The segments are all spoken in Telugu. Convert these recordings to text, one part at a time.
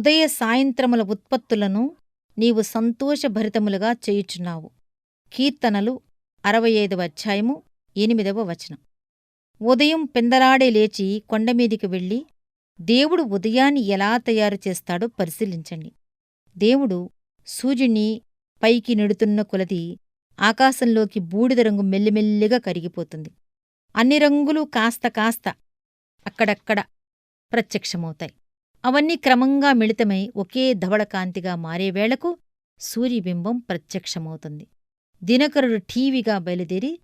ఉదయ సాయంత్రముల ఉత్పత్తులను నీవు సంతోషభరితములుగా చేయుచున్నావు. కీర్తనలు అరవై ఐదవ అధ్యాయము ఎనిమిదవ వచనం. ఉదయం పెందలాడే లేచి కొండమీదికి వెళ్ళి దేవుడు ఉదయాన్ని ఎలా తయారు చేస్తాడో పరిశీలించండి. దేవుడు సూర్యుని పైకి నెడుతున్న కొలది ఆకాశంలోకి బూడిద రంగు మెల్లిమెల్లిగా కరిగిపోతుంది. అన్ని రంగులు కాస్త కాస్త అక్కడక్కడ ప్రత్యక్షమవుతాయి. అవన్నీ క్రమంగా మిళితమై ఒకే ధవళకాంతిగా మారేవేళకు సూర్యబింబం ప్రత్యక్షమవుతుంది. దినకరుడు ఠీవిగా బయలుదేరి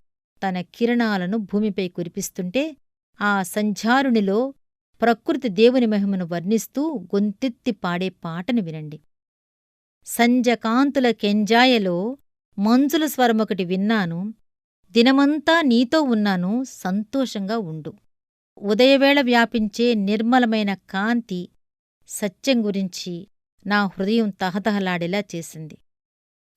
తన కిరణాలను భూమిపై కురిపిస్తుంటే ఆ సంధ్యారునిలో ప్రకృతి దేవుని మహిమను వర్ణిస్తూ గొంతెత్తి పాడే పాటను వినండి. సంజకాంతుల కెంజాయలో మంజుల స్వరమొకటి విన్నాను. దినమంతా నీతో ఉన్నాను సంతోషంగా ఉండు. ఉదయవేళ వ్యాపించే నిర్మలమైన కాంతి సత్యం గురించి నా హృదయం తహతహలాడేలా చేసింది.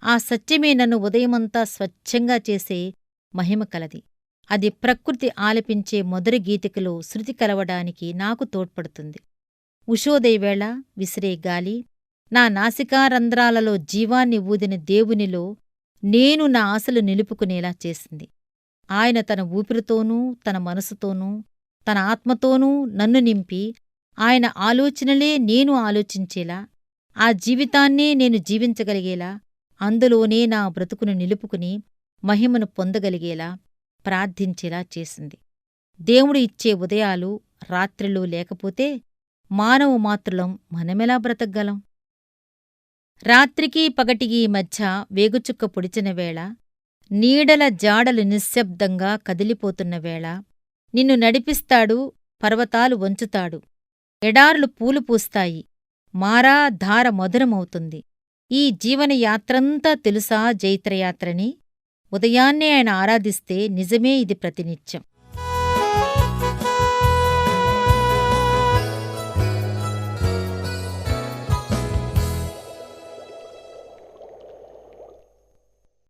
ఆ సత్యమే నన్ను ఉదయమంతా స్వచ్ఛంగా చేసే మహిమ కలది. అది ప్రకృతి ఆలపించే మొదటి గీతికలో శృతి కలవడానికి నాకు తోడ్పడుతుంది. ఉషోదయవేళ విసిరే గాలి నా నాసికారంధ్రాలలో జీవాన్ని ఊదిన దేవునిలో నేను నా ఆశలు నిలుపుకునేలా చేసింది. ఆయన తన ఊపిరితోనూ తన మనసుతోనూ తన ఆత్మతోనూ నన్ను నింపి ఆయన ఆలోచనలే నేను ఆలోచించేలా ఆ జీవితాన్నే నేను జీవించగలిగేలా అందులోనే నా బ్రతుకును నిలుపుకుని మహిమను పొందగలిగేలా ప్రార్థించేలా చేసింది. దేవుడు ఇచ్చే ఉదయాలు రాత్రులు లేకపోతే మానవ మాతృలం మనమెలా బ్రతకగలం? రాత్రికి పగటికి మధ్య వేగుచుక్క పొడిచిన వేళ నీడల జాడలు నిశ్శబ్దంగా కదిలిపోతున్న వేళ నిన్ను నడిపిస్తాడు పర్వతాలు వంచుతాడు. ఎడార్లు పూలు పూస్తాయి. మారా ధార మధురమవుతుంది. ఈ జీవనయాత్రంతా తెలుసా జైత్రయాత్రని? ఉదయాన్నే ఆయన ఆరాధిస్తే నిజమే ఇది ప్రతినిత్యం.